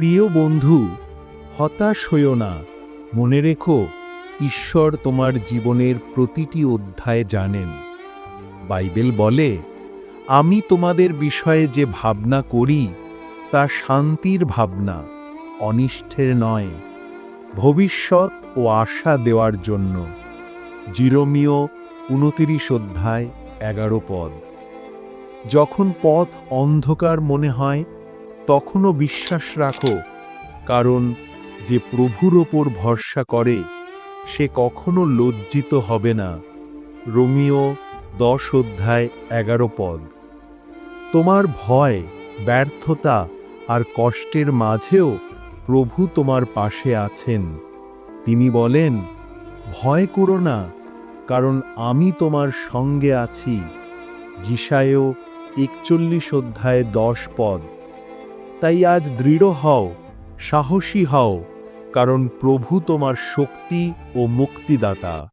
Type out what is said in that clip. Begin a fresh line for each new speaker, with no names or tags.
প্রিয় বন্ধু, হতাশ হইও না। মনে রেখো, ঈশ্বর তোমার জীবনের প্রতিটি অধ্যায় জানেন। বাইবেল বলে, আমি তোমাদের বিষয়ে যে ভাবনা করি, তা শান্তির ভাবনা অনিষ্ঠের নয়, ভবিষ্যৎ ও আশা দেওয়ার জন্য। জিরোমিও উনতিরিশ অধ্যায়, এগারো পদ। যখন পথ অন্ধকার মনে হয় তখনও বিশ্বাস রাখো, কারণ যে প্রভুর ওপর ভরসা করে, সে কখনো লজ্জিত হবে না। রোমিও দশ অধ্যায় এগারো পদ। তোমার ভয়, ব্যর্থতা আর কষ্টের মাঝেও প্রভু তোমার পাশে আছেন। তিনি বলেন, ভয় করো না, কারণ আমি তোমার সঙ্গে আছি। যিশায়ও একচল্লিশ অধ্যায় দশ পদ। তাই আজ দৃঢ় হও সাহসী হও কারণ প্রভু তোমার শক্তি ও মুক্তিদাতা।